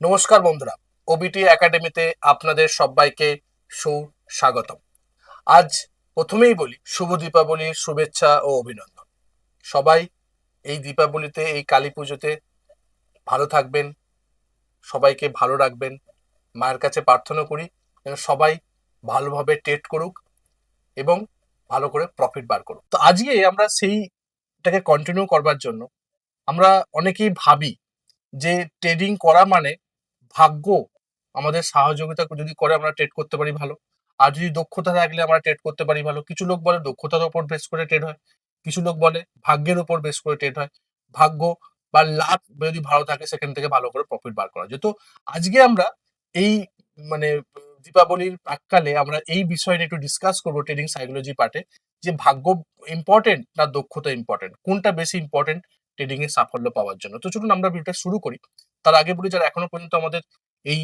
নমস্কার বন্ধুরা ওবিটি একাডেমিতে আপনাদের সবাইকে সুস্বাগতম। আজ প্রথমেই বলি, শুভ দীপাবলির শুভেচ্ছা ও অভিনন্দন। সবাই এই দীপাবলিতে, এই কালী পুজোতে ভালো থাকবেন, সবাইকে ভালো রাখবেন, মায়ের কাছে প্রার্থনা করি যেন সবাই ভালোভাবে ট্রেড করুক এবং ভালো করে প্রফিট বার করুক। তো আজকে আমরা সেইটাকে কন্টিনিউ করবার জন্য আমরা অনেকেই ভাবি যে ট্রেডিং করা মানে ভাগ্য আমাদের সহযোগিতা যদি করে আমরা ট্রেড করতে পারি ভালো। আর যদি দক্ষতা থাকলে আমরা ট্রেড করতে পারি ভালো। কিছু লোক বলে দক্ষতার উপর বেস করে ট্রেড হয়। কিছু লোক বলে ভাগ্যের উপর বেস করে ট্রেড হয়। ভাগ্য বা লাভ যদি ভালো থাকে সেখান থেকে ভালো করে প্রফিট বার করা যায়। তো আজকে আমরা এই মানে দীপাবলির প্রাককালে আমরা এই বিষয় নিয়ে একটু ডিসকাস করব ট্রেডিং সাইকোলজি পার্টে যে ভাগ্য ইম্পর্টেন্ট না দক্ষতা ইম্পর্টেন্ট কোনটা বেশি ইম্পর্টেন্ট ট্রেডিং এ সাফল্য পাওয়ার জন্য। তো চলুন আমরা ভিডিওটা শুরু করি। তার আগে বলি যারা এখনও পর্যন্ত আমাদের এই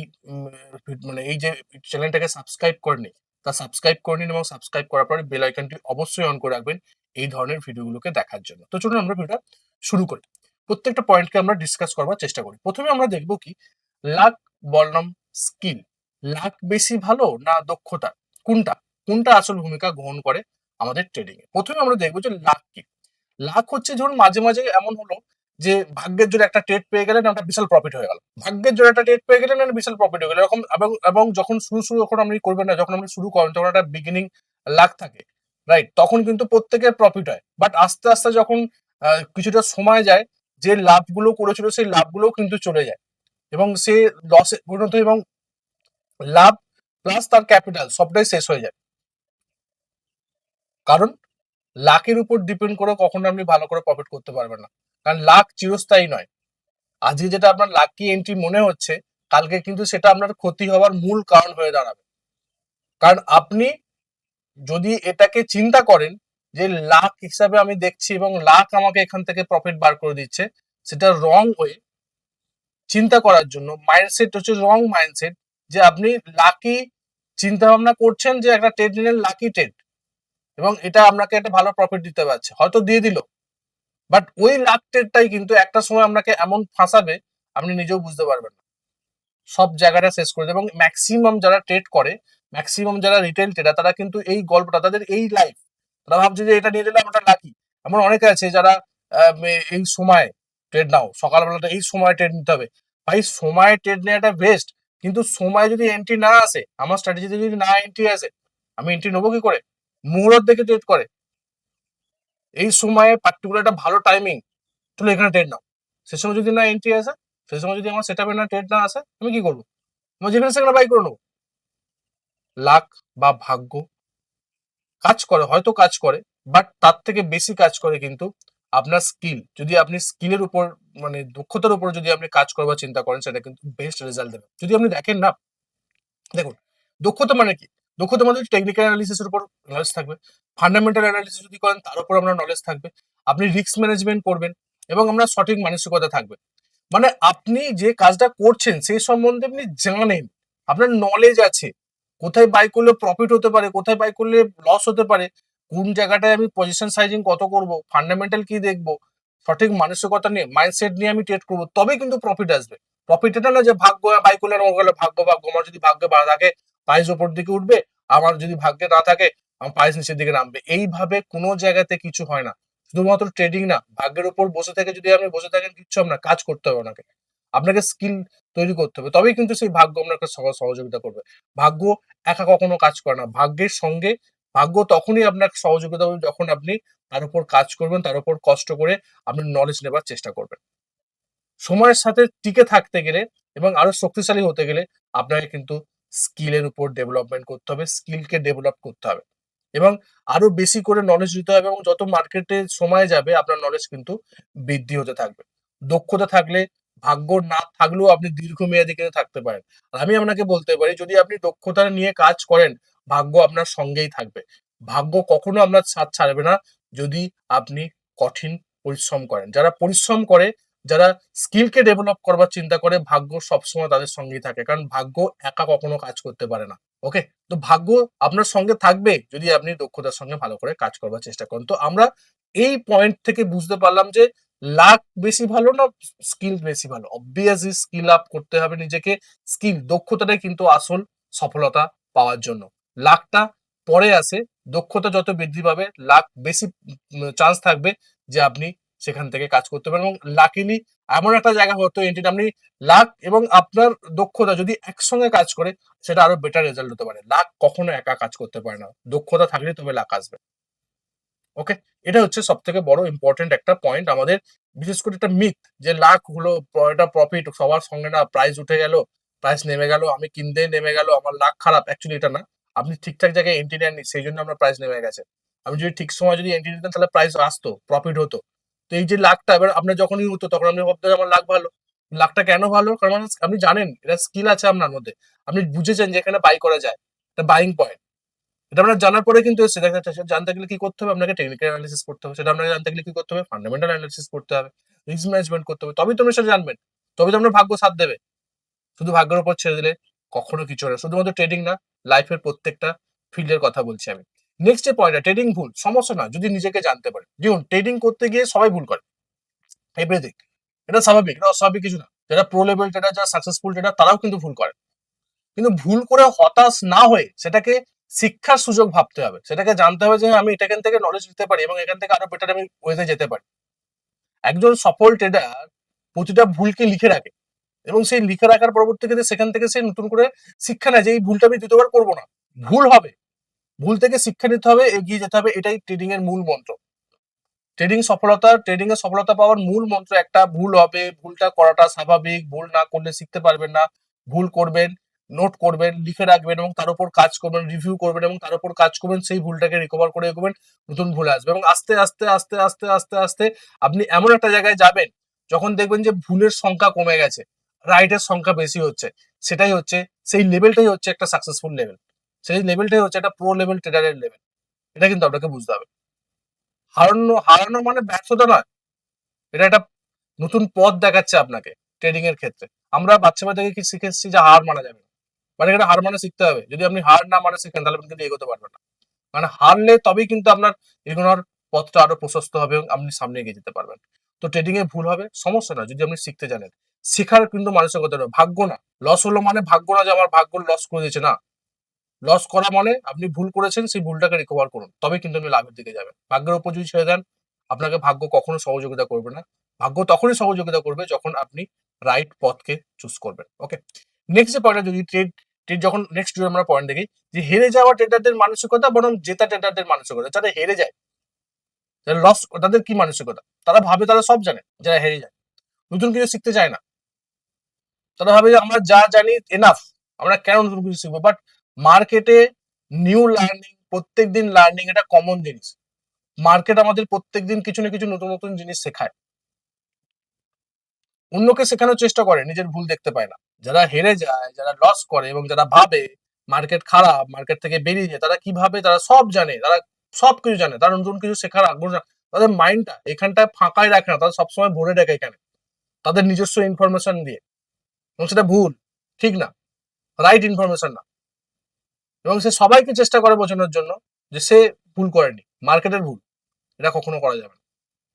মানে এই যে চ্যানেলটাকে সাবস্ক্রাইব করেনি তা সাবস্ক্রাইব করে নিন এবং সাবস্ক্রাইব করার পরে বেল আইকনটি অবশ্যই অন করে রাখবেন এই ধরনের ভিডিওগুলোকে দেখার জন্য। তো চলুন আমরা ভিডিওটা শুরু করি। প্রত্যেকটা পয়েন্টকে আমরা ডিসকাস করবার চেষ্টা করি। প্রথমে আমরা দেখব কি লাক বলনাম স্কিল লাক বেশি ভালো না দক্ষতা? কোনটা? কোনটা আসল ভূমিকা গ্রহণ করে আমাদের ট্রেডিং এ? প্রথমে আমরা দেখব যে লাক কি। লাক হচ্ছে ধরুন মাঝে মাঝে এমন হলো যে ভাগ্যের জন্য একটা ট্রেড পেয়ে গেলেন একটা বিশাল প্রফিট হয়ে গেল। ভাগ্যের জন্য একটা ট্রেড পেয়ে গেলেন একটা বিশাল প্রফিট হয়ে গেল। এরকম এবং যখন শুরু শুরু যখন আপনি করবেন না, যখন আপনি শুরু করেন, তখন একটা বিগিনিং লাক থাকে রাইট তখন কিন্তু প্রত্যেকের প্রফিট হয়। বাট আস্তে আস্তে যখন কিছুটা সময় যায়, যে লাভগুলো করেছিল, সেই লাভগুলো কিন্তু চলে যায়। এবং সে লসে পরিণত এবং লাভ প্লাস তার ক্যাপিটাল সবটাই শেষ হয়ে যায়। কারণ লাকের উপর ডিপেন্ড করে কখনো আপনি ভালো করে প্রফিট করতে পারবেন না। কারণ লাক চিরস্থায়ী নয়। আজকে যেটা আপনার লাকি এন্ট্রি মনে হচ্ছে, কালকে কিন্তু সেটা আপনার ক্ষতি হওয়ার মূল কারণ হয়ে দাঁড়াবে। কারণ আপনি যদি এটাকে চিন্তা করেন যে লাখ হিসাবে আমি দেখছি এবং লাখ আমাকে এখান থেকে প্রফিট বার করে দিচ্ছে, সেটা রং হয়ে চিন্তা করার জন্য মাইন্ডসেট হচ্ছে রং মাইন্ডসেট যে আপনি লাকি চিন্তা ভাবনা করছেন যে একটা ট্রেড নিলেন লাকি ট্রেড এবং এটা আপনাকে একটা ভালো প্রফিট দিতে পারছে। হয়তো দিয়ে দিল। বাট ওই লাখ ট্রেডটাই কিন্তু একটা সময় আপনাকে এমন ফাঁসাবে, আপনি নিজেও বুঝতে পারবেন না। সব জায়গাটা শেষ করে দেবে এবং ম্যাক্সিমাম যারা ট্রেড করে ম্যাক্সিমাম যারা রিটেল ট্রেডার তারা কিন্তু এই গল্পটা, তাদের এই লাইফ তারা ভাবছে যে এটা নিয়ে দিলে আমরা লাকি এমন অনেকে আছে যারা এই সময় ট্রেড নাও, সকালবেলাটা এই সময় ট্রেড নিতে হবে। ভাই, সময় ট্রেড নেওয়াটা বেস্ট কিন্তু সময় যদি এন্ট্রি না আসে, আমার স্ট্র্যাটেজিতে যদি না এন্ট্রি আসে, আমি এন্ট্রি নেব কি করে? মুহূর্ত দেখে ট্রেড করে। এই সময়ে পার্টিকুলার একটা ভালো টাইমিং তাহলে এখানে ট্রেড নাও। সে সময় যদি না এন্ট্রি আসে, সে সময় যদি আমার সেটআপে না ট্রেড না আসে, আমি কি করব? আমি যেখানে সেখানে বাই করে নেব। লাক বা ভাগ্য কাজ করে, হয়তো কাজ করে বাট তার থেকে বেশি কাজ করে কিন্তু আপনার স্কিল যদি আপনি স্কিলের উপর মানে দক্ষতার উপর যদি আপনি কাজ করবার চিন্তা করেন, সেটা কিন্তু বেস্ট রেজাল্ট দেবে। যদি আপনি দেখেন না, দেখুন, দক্ষতা মানে কি? দক্ষতা মানে টেকনিক্যাল অ্যানালিসিসের উপর নলেজ থাকবে। ফান্ডামেন্টাল অ্যানালিসিস যদি করেন, তার উপর আপনার নলেজ থাকবে। আপনি রিস্ক ম্যানেজমেন্ট করবেন এবং আপনার সঠিক মানসিকতা থাকবে। মানে আপনি যে কাজটা করছেন সেই সম্বন্ধে আপনি জানেন। আপনার নলেজ আছে। কোথায় বাই করলে প্রফিট হতে পারে, কোথায় বাই করলে লস হতে পারে, কোন জায়গাটায় আমি পজিশন সাইজিং কত করব ফান্ডামেন্টাল কি দেখব, সঠিক মানসিকতা নিয়ে মাইন্ডসেট নিয়ে আমি ট্রেড করব তবে কিন্তু প্রফিট আসবে। প্রফিট এটা না যে ভাগ্য বাই করলে ভাগ্য ভাগ্য, আমার যদি ভাগ্য বাড়া থাকে প্রাইস ওপর দিকে উঠবে আমার যদি ভাগ্যে না থাকে আমার প্রাইস নিচের দিকে নামবে। এইভাবে কোনো জায়গাতে কিছু হয় না। শুধুমাত্র ট্রেডিং না, ভাগ্যের উপর বসে থেকে যদি আপনি বসে থাকেন, কিচ্ছু না কাজ করতে হবে ওনাকে আপনাকে স্কিল তৈরি করতে হবে। তবেই কিন্তু সেই ভাগ্য আপনাকে সহ- সহযোগিতা করবে। ভাগ্য একা কখনো কাজ করে না। ভাগ্যের সঙ্গে, ভাগ্য তখনই আপনার সহযোগিতা করবে যখন আপনি তার উপর কাজ করবেন, তার উপর কষ্ট করে আপনি নলেজ নেবার চেষ্টা করবেন। সময়ের সাথে টিকে থাকতে গেলে এবং আরও শক্তিশালী হতে গেলে আপনাকে কিন্তু স্কিলের উপর ডেভেলপমেন্ট করতে হবে, স্কিলকে ডেভেলপ করতে হবে। এবং আরও বেশি করে নলেজ দিতে হবে এবং যত মার্কেটে সময় যাবে, আপনার নলেজ কিন্তু বৃদ্ধি হতে থাকবে। দক্ষতা থাকলে, ভাগ্য না থাকলেও আপনি দীর্ঘমেয়াদী কিন্তু থাকতে পারেন। আর আমি আপনাকে বলতে পারি, যদি আপনি দক্ষতা নিয়ে কাজ করেন, ভাগ্য আপনার সঙ্গেই থাকবে। ভাগ্য কখনো আপনার সাথ ছাড়বে না যদি আপনি কঠিন পরিশ্রম করেন। যারা পরিশ্রম করে যারা স্কিলকে ডেভেলপ করবার চিন্তা করে, ভাগ্য সবসময় তাদের সঙ্গেই থাকে। কারণ ভাগ্য একা কখনো কাজ করতে পারে না। ওকে তো ভাগ্য আপনার সঙ্গে থাকবে যদি আপনি দক্ষতার সঙ্গে ভালো করে কাজ করবার চেষ্টা করেন। তো আমরা এই পয়েন্ট থেকে বুঝতে পারলাম যে লাক বেশি ভালো না স্কিল বেশি ভালো? অবভিয়াসলি স্কিল আপ করতে হবে নিজেকে। স্কিল দক্ষতাটাই কিন্তু আসল সফলতা পাওয়ার জন্য। লাকটা পরে আসে। দক্ষতা যত বৃদ্ধি পাবে লাক বেশি চান্স থাকবে যে আপনি সেখান থেকে কাজ করতে পারেন এবং লাকিলি এমন একটা জায়গা হতো এন্ট্রি আপনি লাক এবং আপনার দক্ষতা যদি একসঙ্গে কাজ করে, সেটা আরও বেটার রেজাল্ট হতে পারে। লাক কখনো একা কাজ করতে পারে না। দক্ষতা থাকলে তবে লাক আসবে। ওকে এটা হচ্ছে সব থেকে বড় ইম্পর্টেন্ট একটা পয়েন্ট আমাদের। বিশেষ করে একটা মিথ যে লাখ হলো, এটা প্রফিট সবার সঙ্গে না প্রাইস উঠে গেল প্রাইস নেমে গেল, আমি কিনতে নেমে গেল, আমার লাখ খারাপ। অ্যাকচুয়ালি এটা না। আপনি ঠিকঠাক জায়গায় এন্ট্রি নেননি, সেই জন্য আপনার প্রাইস নেমে গেছে। আমি যদি ঠিক সময় যদি এন্ট্রি নিতেন তাহলে প্রাইস আসতো প্রফিট হতো। তো এই যে লাখটা এবার আপনার যখনই হতো তখন আপনি ভাবতেন আমার লাখ ভালো। লাখটা কেন ভালো? কারণ আপনি জানেন, এটা স্কিল আছে আপনার মধ্যে। আপনি বুঝেছেন যে এখানে বাই করা যায়। এটা বাইং পয়েন্ট এটা আপনার জানার পরে কিন্তু এসছে জানতে গেলে কি করতে হবে? আপনাকে টেকনিক্যাল অ্যানালিসিস করতে হবে। সেটা আপনাকে জানতে গেলে কি করতে হবে? ফান্ডামেন্টাল অ্যানালিসিস করতে হবে। রিস্ক ম্যানেজমেন্ট করতে হবে। তবেই তো সেটা জানবেন। তবে তো আপনার ভাগ্য সাথ দেবে। শুধু ভাগ্যের উপর ছেড়ে দিলে কখনো কিছু না। শুধুমাত্র ট্রেডিং না লাইফের প্রত্যেকটা ফিল্ডের কথা বলছি আমি। নেক্সট যে পয়েন্ট ট্রেডিং ভুল, সমস্যা না যদি নিজেকে জানতে পারে। দেখুন ট্রেডিং করতে গিয়ে সবাই ভুল করে। এভরিথিং এটা স্বাভাবিক, এটা অস্বাভাবিক কিছু না। যারা প্রো লেভেল ট্রেডার যারা সাকসেসফুল ট্রেডার তারাও কিন্তু ভুল করে। কিন্তু ভুল করে হতাশ না হয়ে সেটাকে শিক্ষার সুযোগ ভাবতে হবে। সেটাকে জানতে হবে যে আমি এটা এখান থেকে নলেজ নিতে পারি এবং এখান থেকে আরও বেটার আমি ওয়েতে যেতে পারি। একজন সফল ট্রেডার প্রতিটা ভুলকে লিখে রাখে এবং সেই লিখে রাখার পরবর্তীতে সেখান থেকে সে নতুন করে শিক্ষা নেয় যে এই ভুলটা আমি দ্বিতীয়বার করব না। ভুল হবে। ভুল থেকে শিক্ষা নিতে হবে, এগিয়ে যেতে হবে, এটাই ট্রেডিং এর মূল মন্ত্র। ট্রেডিং সফলতা ট্রেডিং এর সফলতা পাওয়ার মূল মন্ত্র একটা, ভুল হবে, ভুলটা করাটা স্বাভাবিক, ভুল না করলে শিখতে পারবেন না, ভুল করবেন নোট করবেন, লিখে রাখবেন এবং তার উপর কাজ করবেন রিভিউ করবেন এবং তার উপর কাজ করবেন, সেই ভুলটাকে রিকভার করে এগোবেন নতুন ভুল আসবে এবং আস্তে আস্তে আস্তে আস্তে আস্তে আস্তে আপনি এমন একটা জায়গায় যাবেন, যখন দেখবেন যে ভুলের সংখ্যা কমে গেছে রাইটের সংখ্যা বেশি হচ্ছে, সেটাই হচ্ছে, সেই লেভেলটাই হচ্ছে একটা সাকসেসফুল লেভেল সেই লেভেলটাই হচ্ছে একটা প্রো লেভেল ট্রেডারের লেভেল এটা কিন্তু আপনাকে বুঝতে হবে। হারানো হারানো মানে ব্যর্থতা নয়। এটা একটা নতুন পথ দেখাচ্ছে আপনাকে ট্রেডিং এর ক্ষেত্রে। আমরা বাচ্চা থেকে কি শিখে এসেছি যে হার মানা যাবে মানে এটা হার মানে শিখতে হবে। যদি আপনি হার না মানে শিখেন, তাহলে কিন্তু এগোতে পারবেন না। মানে হারলে তবেই কিন্তু আপনার এগোনোর পথটা আরও প্রশস্ত হবে এবং আপনি সামনে এগিয়ে যেতে পারবেন। তো ট্রেডিং এ ভুল হবে, সমস্যা না যদি আপনি শিখতে জানেন। শেখার কিন্তু মানসিকতা ভাগ্য না। লস হলো মানে ভাগ্য না যে আমার ভাগ্য লস করে দিয়েছে। না। লস করা মানে আপনি ভুল করেছেন, সেই ভুলটাকে রিকভার করুন। তবে কিন্তু আপনি লাভের দিকে যাবেন। ভাগ্যের উপর যদি ছেড়ে দেন আপনাকে ভাগ্য কখনো সহযোগিতা করবে না। ভাগ্য তখনই সহযোগিতা করবে যখন আপনি রাইট পথকে চুজ করবেন। ওকে নেক্সট যে পয়েন্টটা যদি ট্রেড ট্রেড যখন নেক্সট আমরা পয়েন্ট দেখি, যে হেরে যাওয়া ট্রেডারদের মানসিকতা বরং জেতা ট্রেডারদের মানসিকতা, যারা হেরে যায়, যারা লস তাদের কি মানসিকতা? তারা ভাবে তারা সব জানে, যারা হেরে যায়। নতুন কিছু শিখতে চায় না। তারা ভাবে আমরা যা জানি এনাফ আমরা কেন নতুন কিছু শিখব? বাট মার্কেটে নিউ লার্নিং প্রত্যেক দিন লার্নিং এটা কমন জিনিস। মার্কেট আমাদের প্রত্যেক দিন কিছু না কিছু নতুন নতুন জিনিস শেখায়। অন্যকে শেখানোর চেষ্টা করে, নিজের ভুল দেখতে পায় না। যারা হেরে যায়, যারা লস করে এবং যারা ভাবে মার্কেট খারাপ মার্কেট থেকে বেরিয়ে যায়, তারা কীভাবে, তারা সব জানে, তারা সব কিছু জানে, তারা নতুন কিছু শেখার আগ্রহ তাদের মাইন্ডটা এখানটায় ফাঁকাই রাখে না, তারা সবসময় ভরে রাখে এখানে। তাদের নিজস্ব ইনফরমেশন দিয়ে। এবং সেটা ভুল, ঠিক না। রাইট ইনফরমেশন না। এবং সে সবাইকে চেষ্টা করে বোঝানোর জন্য যে সে ভুল করেনি, মার্কেটের ভুল, এটা কখনো করা যাবে না।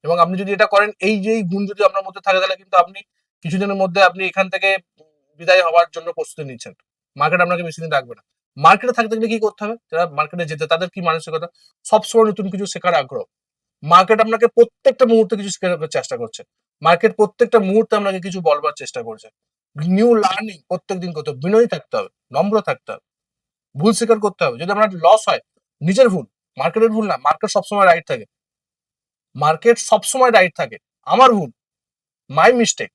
এবং আপনি যদি এটা করেন, এই যে গুণ যদি আপনার মধ্যে থাকে, তাহলে কিন্তু আপনি কিছুদিনের মধ্যে আপনি এখান থেকে বিদায় হওয়ার জন্য প্রস্তুতি নিচ্ছেন। মার্কেট আপনাকে বেশি দিন রাখবে না। মার্কেটে থাকতে গেলে কি করতে হবে? যারা মার্কেটে যেতে, তাদের কি মানসিকতা? সবসময় নতুন কিছু শেখার আগ্রহ। মার্কেট আপনাকে প্রত্যেকটা মুহূর্তে কিছু শেখার চেষ্টা করছে। মার্কেট প্রত্যেকটা মুহূর্তে আপনাকে কিছু বলবার চেষ্টা করছে। নিউ লার্নিং প্রত্যেকদিন করতে হবে। বিনয়ী থাকতে হবে, নম্র থাকতে হবে। ভুল স্বীকার করতে হবে। যদি আপনার লস হয়, নিজের ভুল মার্কেটের ভুল না মার্কেট সবসময় রাইট থাকে। মার্কেট সবসময় রাইট থাকে। আমার ভুল মাই মিস্টেক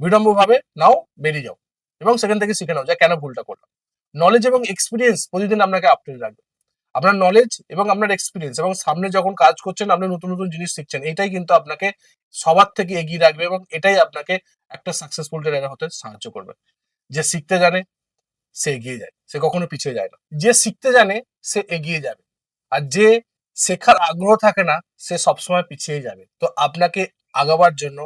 বিড়ম্ব ভাবে নাও, বেরিয়ে যাও। এবং সেখান থেকে শিখে নাও যে কেন ভুলটা করলাম। নলেজ এবং এক্সপিরিয়েন্স প্রতিদিন আপনাকে আপডেট রাখবে। আপনার নলেজ এবং আপনার এক্সপিরিয়েন্স এবং সামনে যখন কাজ করছেন, আপনি নতুন নতুন জিনিস শিখছেন, এটাই কিন্তু আপনাকে সবার থেকে এগিয়ে রাখবে এবং এটাই আপনাকে একটা সাকসেসফুল ট্রেডার হতে সাহায্য করবে। যে শিখতে জানে সে এগিয়ে যায়, সে কখনো পিছিয়ে যায় না। যে শিখতে জানে, সে এগিয়ে যাবে। আর যে শেখার আগ্রহ থাকে না, সে সবসময় পিছিয়ে যাবে। তো আপনাকে আগাবার জন্য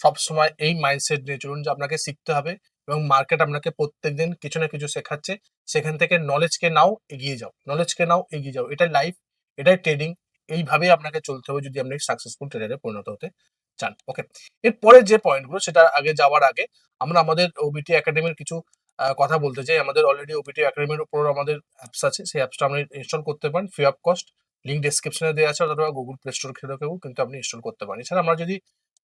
সবসময় এই মাইন্ডসেট নিয়ে চলুন যে আপনাকে শিখতে হবে এবং মার্কেট আপনাকে প্রত্যেকদিন কিছু না কিছু শেখাচ্ছে। সেখান থেকে নলেজকে নাও, এগিয়ে যাও। নলেজকে নাও, এগিয়ে যাও। এটাই লাইফ এটাই ট্রেডিং এইভাবেই আপনাকে চলতে হবে যদি আপনি সাকসেসফুল ট্রেডারে পরিণত হতে চান। ওকে এরপরে যে পয়েন্টগুলো সেটা আগে যাওয়ার আগে আমরা আমাদের ওবিটি একাডেমির কিছু কথা বলতে চাই। আমাদের অলরেডি ওবিটি একাডেমির উপর আমাদের অ্যাপস আছে। সেই অ্যাপসটা আপনি ইনস্টল করতে পারেন। ফ্রি অফ কস্ট লিঙ্ক ডিসক্রিপশনে দেওয়া আছে অথবা গুগল প্লে স্টোর থেকেও কিন্তু আপনি ইনস্টল করতে পারেন। এছাড়া আমরা যদি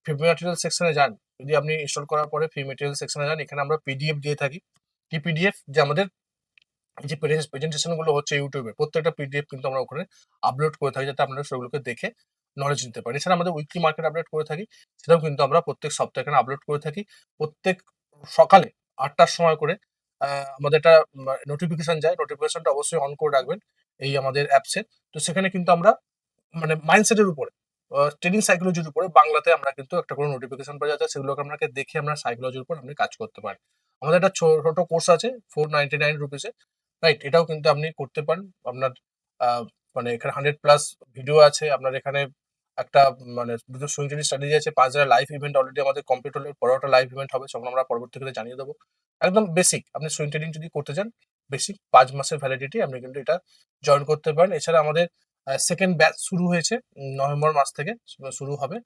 ফ্রি মেটেরিয়াল সেকশনে যান, যদি আপনি ইনস্টল করার পরে ফ্রি মেটেরিয়াল সেকশনে যান, এখানে আমরা পিডিএফ দিয়ে থাকি। কি পিডিএফ যে আমাদের যে প্রেজেন্টেশনগুলো হচ্ছে ইউটিউবে প্রত্যেকটা পিডিএফ কিন্তু আমরা ওখানে আপলোড করে থাকি যাতে আপনারা সেগুলোকে দেখে নলেজ নিতে পারেন। এছাড়া আমাদের উইকলি মার্কেট আপডেট করে থাকি, সেটাও কিন্তু আমরা প্রত্যেক সপ্তাহে এখানে আপলোড করে থাকি। প্রত্যেক সকালে আটটার সময় করে আমাদের একটা নোটিফিকেশন যায়। নোটিফিকেশনটা অবশ্যই অন করে রাখবেন এই আমাদের অ্যাপসে তো সেখানে কিন্তু আমরা মানে মাইন্ডসেটের উপরে ট্রেনিং সাইকোলজির উপরে বাংলাতে আমরা কিন্তু একটা করে নোটিফিকেশন পাওয়া যাচ্ছে সেগুলোকে আপনাকে দেখে আমরা সাইকোলজির উপর আপনি কাজ করতে পারেন। আমাদের একটা ছোট কোর্স আছে ফোর নাইনটি নাইন রুপিসে রাইট এটাও কিন্তু আপনি করতে পারেন। আপনার মানে এখানে হান্ড্রেড প্লাস ভিডিও আছে। আপনার এখানে একটা মানে দুটো সুইং স্ট্র্যাটেজি আছে পাঁচ হাজার লাইভ ইভেন্ট অলরেডি আমাদের কমপ্লিট হলে পরেরটা লাইভ ইভেন্ট হবে, সেগুলো আমরা পরবর্তীকালে জানিয়ে দেবো। একদম বেসিক আপনি সুইং ট্রেডিং যদি করতে চান বেসিক পাঁচ মাসের ভ্যালিডিটি আপনি কিন্তু এটা জয়েন করতে পারেন। এছাড়া আমাদের সেকেন্ড ব্যাচ শুরু হয়েছে, নভেম্বর মাস থেকে শুরু হবে।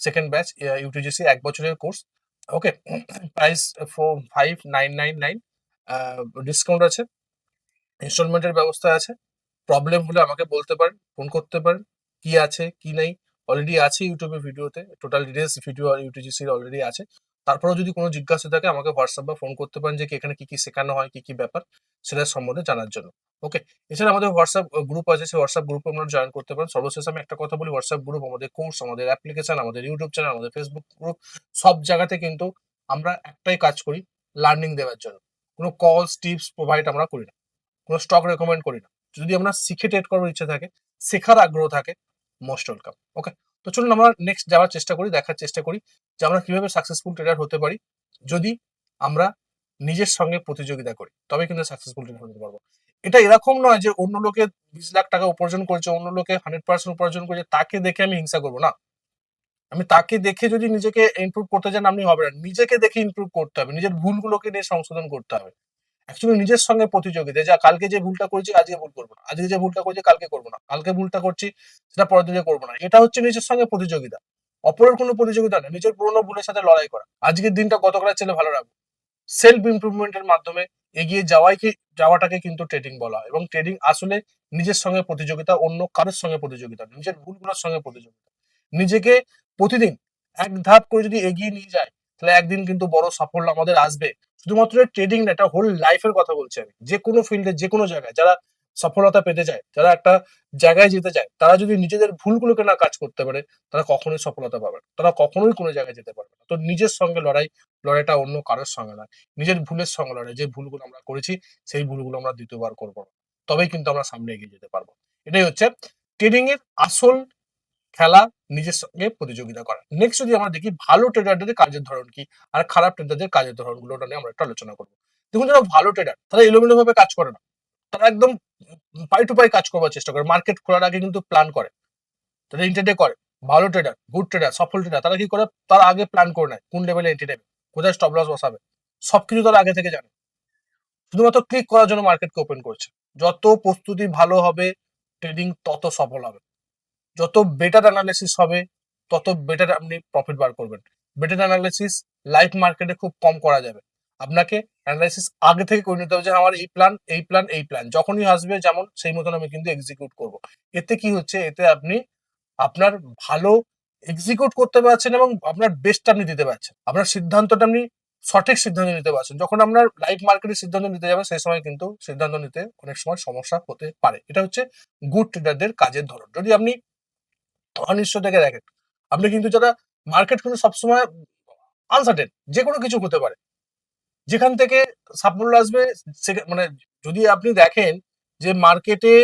সেকেন্ড ব্যাচ ইউটিজিসি এক বছরের course okay price four five nine nine nine discount আছে ইনস্টলমেন্টের ব্যবস্থা আছে। প্রবলেম হলে আমাকে বলতে পারেন ফোন করতে পারেন, কি আছে, কি নেই অলরেডি আছে ইউটিউবে ভিডিওতে টোটাল ডিটেলস ভিডিও ইউটিজিসির অলরেডি আছে। তারপরেও যদি কোনো জিজ্ঞাসা থাকে, আমাকে হোয়াটসঅ্যাপ বা ফোন করতে পারেন যে এখানে কি কি শেখানো হয়, কি কি ব্যাপার সেটার সম্বন্ধে জানার জন্য। ওকে এছাড়া আমাদের হোয়াটসঅ্যাপ গ্রুপ আছে। সেই হোয়াটসঅ্যাপ গ্রুপে আপনারা জয়েন করতে পারেন। সর্বশেষ আমি একটা কথা বলি হোয়াটসঅ্যাপ গ্রুপ আমাদের কোর্স আমাদের অ্যাপ্লিকেশন আমাদের ইউটিউব চ্যানেল আমাদের ফেসবুক গ্রুপ সব জায়গাতে কিন্তু আমরা একটাই কাজ করি লার্নিং দেওয়ার জন্য। কোনো কলস টিপস প্রোভাইড আমরা করি না। কোনো স্টক রেকমেন্ড করি না। যদি আমরা শিখে ট্রেড করার ইচ্ছে থাকে, শেখার আগ্রহ থাকে মোস্ট ওয়েলকাম ওকে তো চলুন আমরা নেক্সট যাওয়ার চেষ্টা করি, দেখার চেষ্টা করি যে আমরা কীভাবে সাকসেসফুল ট্রেডার হতে পারি যদি আমরা নিজের সঙ্গে প্রতিযোগিতা করি তবে কিন্তু সাকসেসফুল ট্রেডার হতে পারব। এটা এরকম নয় যে অন্য লোকে বিশ লাখ টাকা উপার্জন করেছে, অন্য লোকে হান্ড্রেড পার্সেন্ট উপার্জন করেছে, তাকে দেখে আমি হিংসা করব, না। আমি তাকে দেখে যদি নিজেকে ইমপ্রুভ করতে চান আপনি হবে না। নিজেকে দেখে ইমপ্রুভ করতে হবে, নিজের ভুলগুলোকে নিয়ে সংশোধন করতে হবে। অ্যাকচুয়ালি নিজের সঙ্গে প্রতিযোগিতা। যা কালকে যে ভুলটা করেছি, আজকে ভুল করব না। আজকে যে ভুলটা করছি, কালকে করব না। কালকে ভুলটা করছি, সেটা পরের দিনে করব না। এটা হচ্ছে নিজের সঙ্গে প্রতিযোগিতা। অপরের কোনো প্রতিযোগিতা না। নিজের পুরোনো ভুলের সাথে লড়াই করা। আজকের দিনটা গতকালের ছেলে ভালো রাখব। সেলফ ইমপ্রুভমেন্টের মাধ্যমে এগিয়ে যাওয়াইকে যাওয়াটাকে কিন্তু ট্রেডিং বলা হয়। এবং ট্রেডিং আসলে নিজের সঙ্গে প্রতিযোগিতা, অন্য কারোর সঙ্গে প্রতিযোগিতা নিজের ভুলগুলোর সঙ্গে প্রতিযোগিতা। নিজেকে প্রতিদিন এক ধাপ করে যদি এগিয়ে নিয়ে যায় তাহলে একদিন কিন্তু বড় সাফল্য আমাদের আসবে। শুধুমাত্র ট্রেডিং না, এটা হোল লাইফের কথা বলছি আমি। যে কোনো ফিল্ডে যে কোনো জায়গায়, যারা সফলতা পেতে যায় যারা একটা জায়গায় যেতে চায়, তারা যদি নিজেদের ভুলগুলোকে না কাজ করতে পারে, তারা কখনোই সফলতা পাবে না। তারা কখনোই কোনো জায়গায় যেতে পারবে না। তো নিজের সঙ্গে লড়াই, লড়াইটা অন্য কারোর সঙ্গে নয়। নিজের ভুলের সঙ্গে লড়াই, যে ভুলগুলো আমরা করেছি, সেই ভুলগুলো আমরা দ্বিতীয়বার করব না। তবেই কিন্তু আমরা সামনে এগিয়ে যেতে পারব। এটাই হচ্ছে ট্রেডিং এর আসল খেলা নিজের সঙ্গে প্রতিযোগিতা করা। নেক্সট যদি আমরা দেখি, ভালো ট্রেডারদের কাজের ধরন কি? আর খারাপ ট্রেডারদের কাজের ধরনগুলো নিয়ে আমরা একটু আলোচনা করব। দেখুন যারা ভালো ট্রেডার তারা এলোমেলো ভাবে কাজ করে না। তারা একদম পাই টু পাই কাজ করবার চেষ্টা করে। মার্কেট খোলার আগে কিন্তু প্ল্যান করে। তারা ইন্টারডে করে। ভালো ট্রেডার গুড ট্রেডার সফল ট্রেডার তারা কি করে? তারা আগে প্ল্যান করে নেয়। কোন লেভেলে এন্ট্রি নেবে কোথায় স্টপ লস বসাবে? সবকিছু তারা আগে থেকে জানে। শুধুমাত্র ক্লিক করার জন্য মার্কেটকে ওপেন করছে। যত প্রস্তুতি ভালো হবে ট্রেডিং তত সফল হবে। যত বেটার অ্যানালিসিস হবে, তত বেটার আপনি প্রফিট বার করবেন। বেটার অ্যানালিসিস লাইভ মার্কেটে খুব কম করা যাবে। আপনাকে অ্যানালাইসিস আগে থেকে করে নিতে হবে যে, আমার এই প্ল্যান এই প্ল্যান এই প্ল্যান যখনই আসবে যেমন সেই মতন আমি কিন্তু এক্সিকিউট করব। এতে কি হচ্ছে? এতে আপনি আপনার ভালো এক্সিকিউট করতে পারছেন এবং আপনার বেস্ট আপনি দিতে পারছেন। আপনার সিদ্ধান্তটা আপনি সঠিক সিদ্ধান্ত নিতে পারছেন। যখন আপনার লাইভ মার্কেটের সিদ্ধান্ত নিতে যাবেন, সেই সময় কিন্তু সিদ্ধান্ত নিতে অনেক সময় সমস্যা হতে পারে। এটা হচ্ছে গুড ট্রেডারদের কাজের ধরন। যদি আপনি অনিশ্চয় থেকে দেখেন। আপনি কিন্তু যারা মার্কেট কিন্তু সবসময় আনসার্টেন যে কোনো কিছু হতে পারে। যেখান থেকে সাফল্য আসবে মানে যদি আপনি দেখেন যে মার্কেটে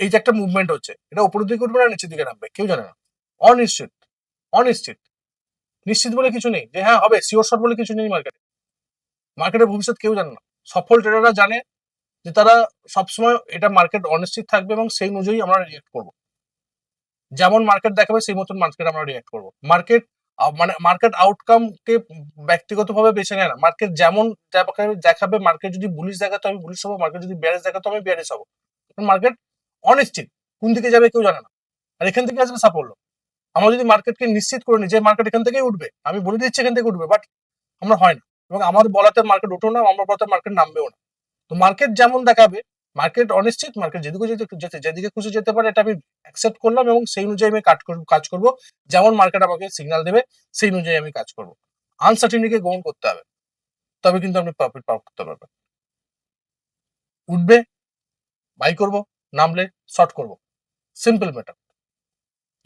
এই যে একটা মুভমেন্ট হচ্ছে, এটা উপরের দিকে উঠবে না, নিচের দিকে নামবে, কেউ জানে না। অনিশ্চিত অনিশ্চিত। নিশ্চিত বলে কিছু নেই যে হ্যাঁ হবে শিওর শট বলে কিছু নেই মার্কেটে মার্কেটের ভবিষ্যৎ কেউ জানে না। সফল ট্রেডাররা জানে যে তারা সবসময় এটা মার্কেট অনিশ্চিত থাকবে এবং সেই অনুযায়ী আমরা রিয়েক্ট করব। যেমন মার্কেট দেখাবে, সেই মতন মার্কেট আমরা রিয়েক্ট করব। মার্কেট মানে মার্কেট আউটকাম আউটকামকে ব্যক্তিগতভাবে বেছে নেয় না। মার্কেট যেমন দেখাবে- মার্কেট যদি বুলিশ দেখাতো আমি বুলিশ হব। মার্কেট যদি বিয়ারিশ দেখাতো আমি বিয়ারিশ হব। মার্কেট অনিশ্চিত। কোন দিকে যাবে কেউ জানে না। আর এখান থেকে আসবে সাফল্য। আমরা যদি মার্কেটকে নিশ্চিত করে নিই যে মার্কেট এখান থেকেই উঠবে, আমি বলে দিচ্ছি এখান থেকে উঠবে বাট আমরা হয় না। এবং আমার বলাতে মার্কেট উঠো না, আমার বলাতে মার্কেট নামবেও না। তো মার্কেট যেমন দেখাবে মার্কেট অনিশ্চিত, মার্কেট যেদিকে যেতে যেদিকে খুশি যেতে পারে, এটা আমি অ্যাকসেপ্ট করলাম এবং সেই অনুযায়ী আমি করব কাজ করব। যেমন মার্কেট আমাকে সিগন্যাল দেবে, সেই অনুযায়ী আমি কাজ করব। আনসার্টিনিকে গ্রহণ করতে হবে। তবে কিন্তু আপনি প্রফিট করতে পারবেন। উঠবে বাই করব, নামলে শর্ট করব। সিম্পল ম্যাটার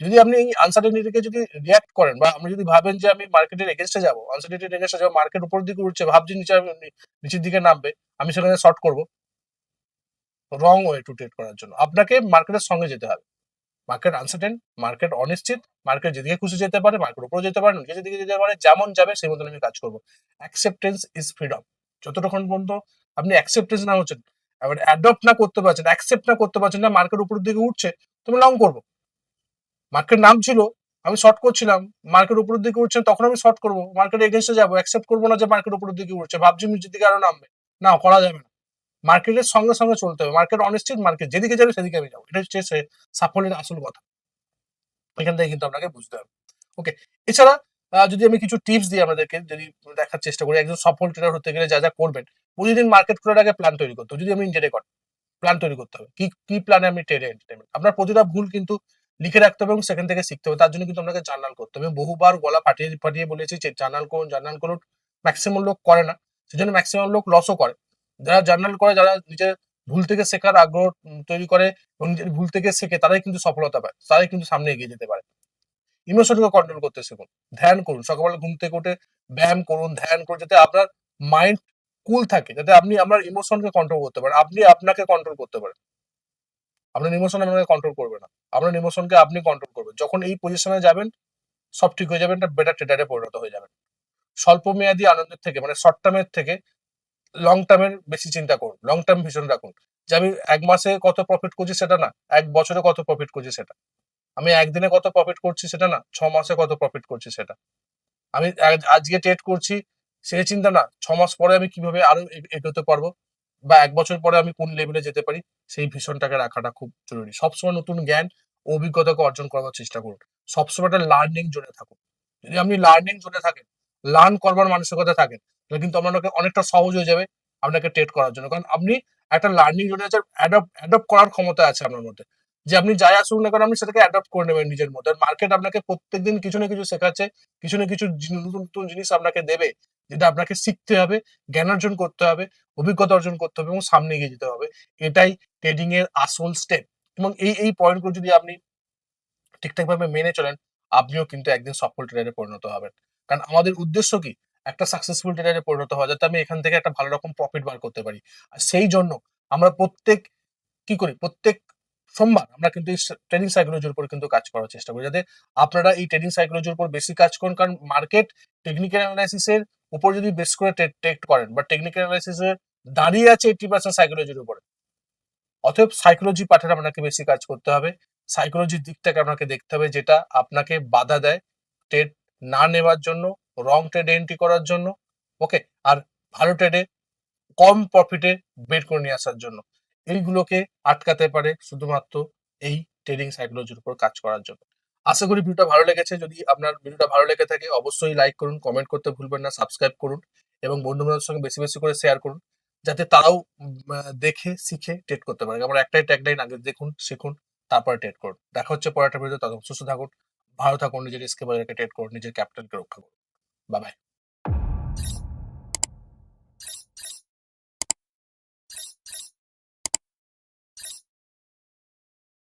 যদি আপনি এই আনসার্টেনিটিকে যদি রিয়াক্ট করেন বা আপনি যদি ভাবেন যে আমি মার্কেটের এগেনস্টে যাব আনসার্টেনিটির এগেনস্টে যাব মার্কেট উপর দিকে উঠছে, ভাবছি নিচে নিচের দিকে নামবে, আমি সেখানে শর্ট করব। রং ওয়ে টু ট্রেড করার জন্য। আপনাকে মার্কেটের সঙ্গে যেতে হবে। মার্কেট আনসার্টেন মার্কেট অনিশ্চিত মার্কেট যেদিকে খুশি যেতে পারে মার্কেট উপরে যেতে পারে নিচে দিকে যেতে পারে, যেমন যাবে সেই মতন আমি কাজ করব। অ্যাকসেপ্টেন্স ইজ ফ্রিডম যতক্ষণ পর্যন্ত আপনি অ্যাকসেপ্টেন্স না হচ্ছেন এবার অ্যাডপ্ট না করতে পারছেন অ্যাকসেপ্ট না করতে পারছেন না মার্কেট উপরের দিকে উঠছে, তুমি লং করব। মার্কেট নাম ছিল, আমি শর্ট করছিলাম মার্কেট উপরের দিকে উঠছে, তখন আমি শর্ট করব। মার্কেট এগেনস্টে যাব অ্যাকসেপ্ট করব না যে মার্কেট উপরের দিকে উঠছে, ভাবছি নিচের দিকে আরও নামবে। না, করা যাবে না। মার্কেটের সঙ্গে সঙ্গে চলতে হবে। মার্কেট অনিশ্চিত মার্কেট, যেদিকে যাবে সেদিকে আমি যাব। এটা হচ্ছে সাফল্যের আসল কথা। এখান থেকে কিন্তু আপনাকে বুঝতে হবে। ওকে এছাড়া যদি আমি কিছু টিপস দিই আমাদেরকে যদি দেখার চেষ্টা করি, একজন সফল ট্রেডার হতে গেলে যা যা করবেন, প্রতিদিন মার্কেট করার আগে প্ল্যান তৈরি করতে হবে। যদি আমি ইন্টারে করেন প্ল্যান তৈরি করতে হবে। কি কি প্ল্যানে আমি ট্রেডে এন্টারটেনমেন্ট আপনার প্রতিটা ভুল কিন্তু লিখে রাখতে হবে এবং সেখান থেকে শিখতে হবে। তার জন্য কিন্তু আপনাকে জার্নাল করতে হবে। বহুবার গলা ফাটিয়ে ফাটিয়ে বলেছি যে জার্নাল করুন জার্নাল করুন। ম্যাক্সিমাম লোক করে না। সেজন্য ম্যাক্সিমাম লোক লসও করে। যারা জার্নাল করে, যারা নিজের ভুল থেকে শেখার আগ্রহ তৈরি করে এবং নিজের ভুল থেকে শেখে, তারাই কিন্তু সফলতা পায়। তারাই কিন্তু সামনে এগিয়ে যেতে পারে। ইমোশনকে কন্ট্রোল করতে শিখুন। ধ্যান করুন। সকালবেলা ঘুম থেকে উঠে ব্যায়াম করুন, ধ্যান করুন, যাতে আপনার মাইন্ড কুল থাকে, যাতে আপনি আপনার ইমোশনকে কন্ট্রোল করতে পারেন। আপনি আপনাকে কন্ট্রোল করতে পারেন। আপনার ইমোশন আপনাকে কন্ট্রোল করবে না। আপনার ইমোশনকে আপনি কন্ট্রোল করবেন। যখন এই পজিশনে যাবেন, সব ঠিক হয়ে যাবেন একটা বেটার ট্রেডারে পরিণত হয়ে যাবেন। স্বল্প মেয়াদী আনন্দের থেকে মানে শর্ট টার্মের থেকে লং টার্মের বেশি চিন্তা করুন লং টার্ম ভিশন রাখুন। যে আমি এক মাসে কত প্রফিট করছি সেটা না, এক বছরে কত প্রফিট করছি সেটা। আমি একদিনে কত প্রফিট করছি সেটা না, ছ মাসে কত প্রফিট করছি সেটা। আমি আজকে ট্রেড করছি সেই চিন্তা না, ছ মাস পরে আমি কীভাবে আরও এগোতে পারব? বা এক বছর পরে আমি কোন লেভেলে যেতে পারি? সেই ভীষণটাকে রাখাটা খুব জরুরি। সবসময় নতুন জ্ঞান, অভিজ্ঞতাকে অর্জন করার চেষ্টা করুন। সবসময় একটা লার্নিং জোনে থাকুন। যদি আপনি লার্নিং জোনে থাকেন লার্ন করবার মানসিকতা থাকেন তাহলে কিন্তু আপনাকে অনেকটা সহজ হয়ে যাবে আপনাকে ট্রেড করার জন্য। কারণ আপনি একটা লার্নিং জোনে আছে অ্যাডপ্ট করার ক্ষমতা আছে আপনার মধ্যে। যে আপনি যাই আসুন না কারণ আপনি সেটাকে অ্যাডপ্ট করে নেবেন নিজের মধ্যে। মার্কেট আপনাকে প্রত্যেকদিন কিছু না কিছু শেখাচ্ছে, কিছু না কিছু নতুন নতুন জিনিস আপনাকে দেবে, যেটা আপনাকে শিখতে হবে, জ্ঞান অর্জন করতে হবে, অভিজ্ঞতা অর্জন করতে হবে এবং সামনে এগিয়ে যেতে হবে। এটাই ট্রেডিং এর আসল স্টেপ এবং এই এই পয়েন্টগুলো যদি আপনি ঠিকঠাক ভাবে মেনে চলেন, আপনিও কিন্তু একদিন সফল ট্রেডারে পরিণত হবেন। কারণ আমাদের উদ্দেশ্য কি? একটা সাকসেসফুল ট্রেডারে পরিণত হওয়া যাতে আমি এখান থেকে একটা ভালো রকম প্রফিট বার করতে পারি। আর সেই জন্য আমরা প্রত্যেক, কি করি? প্রত্যেক সোমবার আমরা কিন্তু এই ট্রেডিং সাইকোলজির উপর কিন্তু কাজ করার চেষ্টা করি, যাতে আপনারা এই ট্রেডিং সাইকোলজির উপর বেশি কাজ করুন। কারণ মার্কেট টেকনিক্যাল অ্যানালাইসিসের উপর যদি বেশ করে ট্রেড করেন, বা টেকনিক্যাল অ্যানালাইসিসের দাঁড়িয়ে আছে এইটি পার্সেন্ট সাইকোলজির উপরে। অতএব সাইকোলজি পাঠের আপনাকে বেশি কাজ করতে হবে। সাইকোলজির দিকটাকে আপনাকে দেখতে হবে, যেটা আপনাকে বাধা দেয়। ট্রেড না নেওয়ার জন্য রং ট্রেডে এন্ট্রি করার জন্য ওকে আর ভালো ট্রেডে কম প্রফিটে বের করে নিয়ে আসার জন্য। এইগুলোকে আটকাতে পারে শুধুমাত্র এই ট্রেডিং সাইকোলজির উপর কাজ করার জন্য। আশা করি ভিডিওটা ভালো লেগেছে। যদি আপনার ভিডিওটা ভালো লেগে থাকে, অবশ্যই লাইক করুন কমেন্ট করতে ভুলবেন না সাবস্ক্রাইব করুন এবং বন্ধু বান্ধবের সঙ্গে বেশি বেশি করে শেয়ার করুন, যাতে তারাও দেখে, শিখে ট্রেড করতে পারে। আমার একটাই ট্যাগলাইন আগে দেখুন, শিখুন, তারপরে ট্রেড করুন। দেখা হচ্ছে পরের একটা ভিডিও ততক্ষণ সুস্থ থাকুন, ভালো থাকুন, নিজের স্কে ট্রেড করুন, নিজের ক্যাপিটালকে রক্ষা করুন। Bye bye.